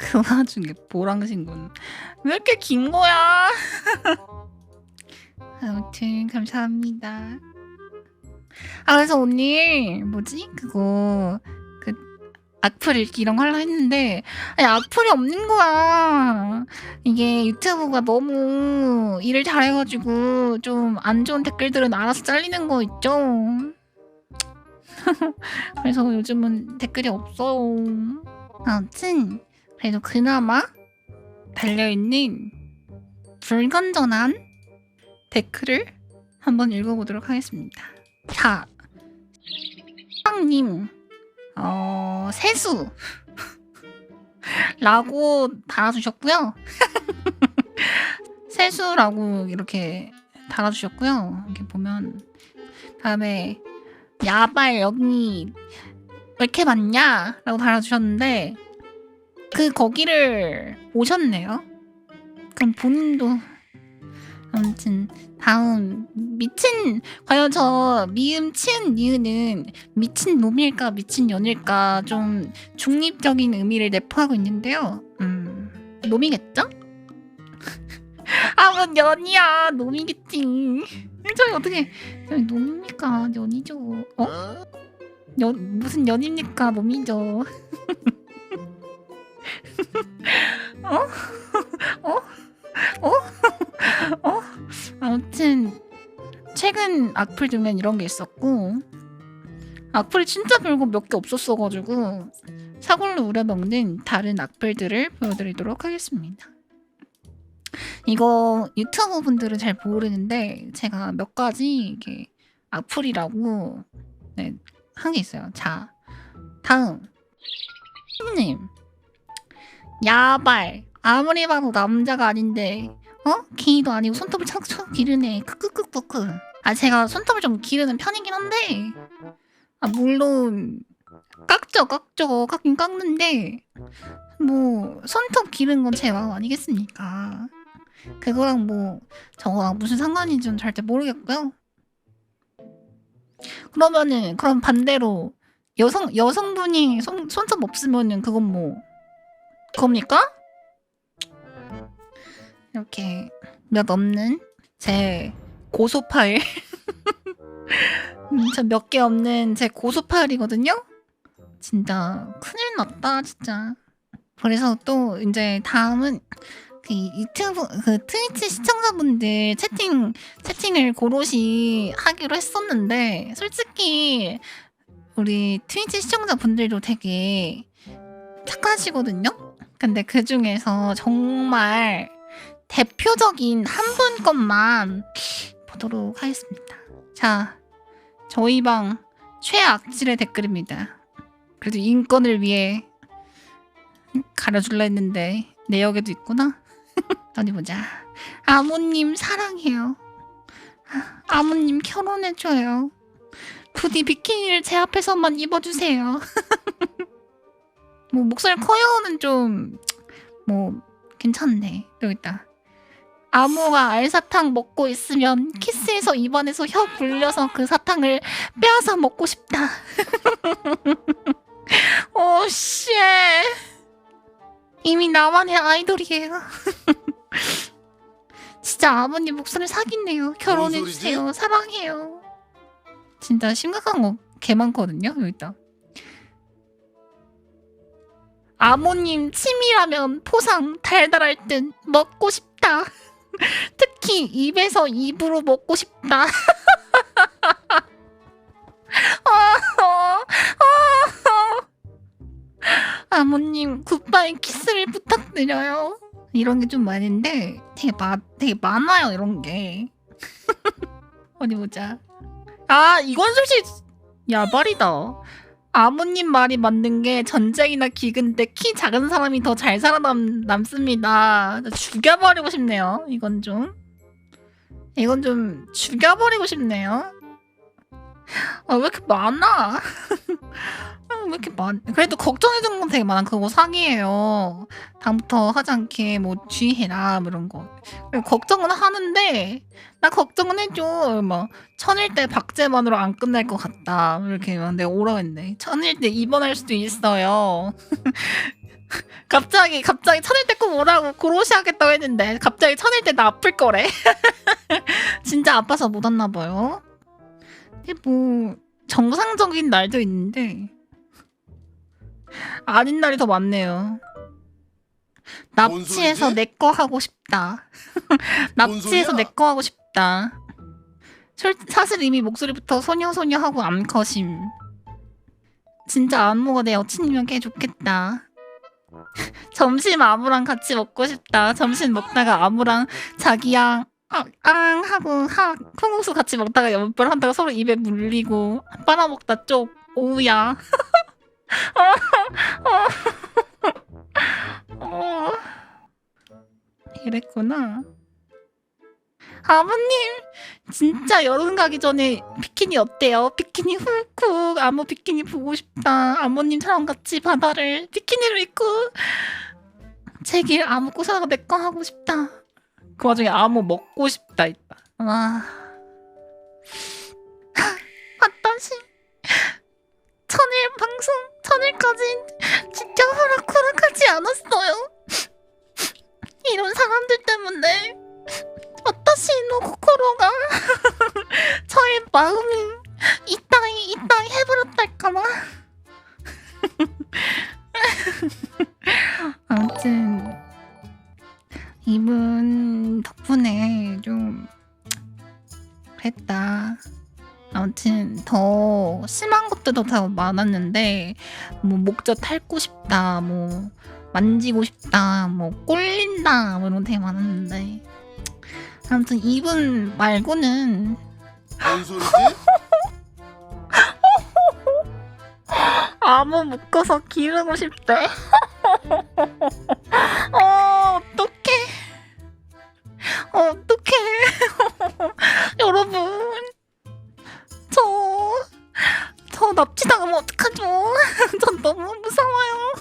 그 와중에 보랑신군 왜 이렇게 긴 거야? 아무튼 감사합니다. 아 그래서 오늘 뭐지 그거 그 악플 읽기 이런 거 하려 했는데 아니 악플이 없는 거야. 이게 유튜브가 너무 일을 잘해가지고 좀 안 좋은 댓글들은 알아서 잘리는 거 있죠. 그래서 요즘은 댓글이 없어요. 아무튼 그래도 그나마 달려있는 불건전한 댓글을 한번 읽어보도록 하겠습니다. 자, 빵님, 어, 세수. 라고 달아주셨고요. 세수라고 이렇게 달아주셨고요. 이렇게 보면 다음에 야발 여기 왜 이렇게 많냐? 라고 달아주셨는데 그 거기를 오셨네요. 그럼 본인도 아무튼 다음 미친 과연 저 미음 치은 니은은 미친 놈일까 미친 년일까 좀 중립적인 의미를 내포하고 있는데요. 음 놈이겠죠? 아뭔 년이야 놈이겠지. 저희 어떻게 저희 놈입니까 년이죠? 어? 년 무슨 년입니까 놈이죠? 어? 어? 어? 어? 아무튼 최근 악플 중엔 이런 게 있었고 악플이 진짜 별거 몇 개 없었어가지고 사골로 우려먹는 다른 악플들을 보여드리도록 하겠습니다. 이거 유튜브 분들은 잘 모르는데 제가 몇 가지 이렇게 악플이라고 네, 한 게 있어요. 자, 다음 님 야발. 아무리 봐도 남자가 아닌데 어? 기도 아니고 손톱을 척척 기르네. 크크크크크. 아 제가 손톱을 좀 기르는 편이긴 한데 아 물론 깎죠 깎죠. 깎긴 깎는데 뭐 손톱 기르는 건제 마음 아니겠습니까? 그거랑 뭐 저거랑 무슨 상관인지 는 절대 모르겠고요. 그러면은 그럼 반대로 여성 여성분이 손, 손톱 없으면은 그건 뭐 겁니까? 이렇게 몇 없는 제 고소 파일 저몇 개 없는 제 고소 파일이거든요. 진짜 큰일 났다 진짜. 그래서 또 이제 다음은 그 유튜브 그 트위치 시청자분들 채팅 채팅을 고롯이 하기로 했었는데 솔직히 우리 트위치 시청자분들도 되게 착하시거든요. 근데 그 중에서 정말 대표적인 한 분 것만 보도록 하겠습니다. 자, 저희 방 최악질의 댓글입니다. 그래도 인권을 위해 가려줄라 했는데 내역에도 있구나. 어디 보자. 아모님 사랑해요. 아모님 결혼해줘요. 부디 비키니를 제 앞에서만 입어주세요. 뭐 목소리 커요는 좀 뭐 괜찮네. 여기 있다. 아모가 알사탕 먹고 있으면 키스해서 입안에서 혀 불려서 그 사탕을 빼앗아 먹고 싶다. 오 씨. 이미 나만의 아이돌이에요. 진짜 아버님 목소리 사귀네요. 결혼해 주세요. 사랑해요. 진짜 심각한 거 개 많거든요. 여기 있다. 아모님 침이라면 포상 달달할 듯 먹고 싶다. 특히 입에서 입으로 먹고 싶다. 아모님 굿바이 키스를 부탁드려요. 이런 게 좀 많은데 되게 마, 되게 많아요 이런 게. 어디 보자. 아 이건 솔직히 야발이다. 아버님 말이 맞는 게 전쟁이나 기근때 키 작은 사람이 더 잘 살아남습니다. 죽여버리고 싶네요. 이건 좀. 이건 좀 죽여버리고 싶네요. 아, 왜 이렇게 많아? 아, 왜 이렇게 많? 그래도 걱정해주는 건 되게 많아. 그거 사기예요. 다음부터 하지 않게 뭐 주의해라 뭐 이런 거. 걱정은 하는데 나 걱정은 해줘. 막 천일대 박제만으로 안 끝날 것 같다. 이렇게 막 내가 오라고 했네. 천일대 입원할 수도 있어요. 갑자기 갑자기 천일 때 꼭 오라고 고로시 하겠다고 했는데 갑자기 천일 때 나 아플 거래. 진짜 아파서 못 왔나 봐요. 근데 뭐 정상적인 날도 있는데 아닌 날이 더 많네요. 납치해서 소리지? 내 거 하고 싶다. 납치해서? 내 거 하고 싶다. 솔- 사실 이미 목소리부터 소녀 소녀 하고 암컷임. 진짜 안무가 내 여친이면 꽤 좋겠다. 점심 아무랑 같이 먹고 싶다. 점심 먹다가 아무랑 자기랑 아, 앙 하고 하 콩국수 같이 먹다가 연별 한다가 서로 입에 물리고 빨아먹다 쪽 오우야. 이랬구나. 아버님 진짜 여름 가기 전에 비키니 어때요? 비키니 훅훅 아무 비키니 보고 싶다. 아버님처럼 같이 바다를 비키니를 입고 제길 아무 꼬사가 내 거 하고 싶다. 그 와중에 아무 먹고 싶다 있다. 와. 아따시 천일 방송 천일까지 진짜 호락호락하지 않았어 마음이 이 땅이 이 땅이 해버렸달까나. 아무튼 이분 덕분에 좀 그랬다. 아무튼 더 심한 것들도 더 많았는데 뭐 목젖 핥고 싶다, 뭐 만지고 싶다, 뭐 꼴린다, 뭐 이런 되게 많았는데 아무튼 이분 말고는 뭔 소리지? 아무 묶어서 기르고 싶대. 어, 어떡해. 어떡해. 여러분. 저, 저 납치당하면 어떡하죠? 전 너무 무서워요.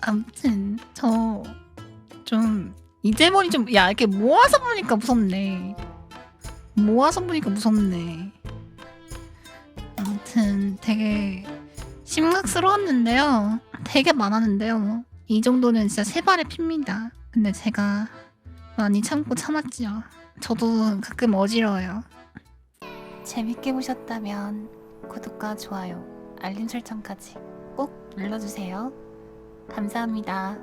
아무튼, 저, 좀, 이제 보니 좀, 야, 이렇게 모아서 보니까 무섭네. 모아서 보니까 무섭네. 아무튼 되게 심각스러웠는데요. 되게 많았는데요. 이 정도는 진짜 세 발의 핍니다. 근데 제가 많이 참고 참았지요. 저도 가끔 어지러워요. 재밌게 보셨다면 구독과 좋아요, 알림 설정까지 꼭 눌러주세요. 감사합니다.